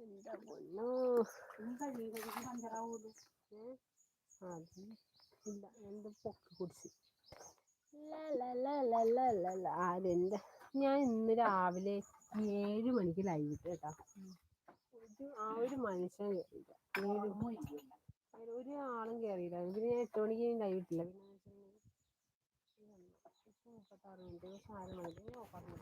എന്താ പൊന്നോ ഏ? അത് ഇല്ല എന്ത് പൊക്കി കുടിച്ച്. അതെന്താ ഞാൻ ഇന്ന് രാവിലെ ഏഴ് മണിക്ക് ലൈവ് ഇട്ട് കേട്ടോ. ഒരു ആ ഒരു മനുഷ്യൻ കേറിയില്ല. ഏഴ് അതിൽ ഒരു ആളും കയറിയില്ല പിന്നെ ഞാൻ എട്ട് മണിക്ക് ലൈവ് ഇട്ടില്ല. പിന്നെ മുപ്പത്താറ് മിനിറ്റ് പക്ഷെ ആറ് മണിക്ക് ഓഫാക്കി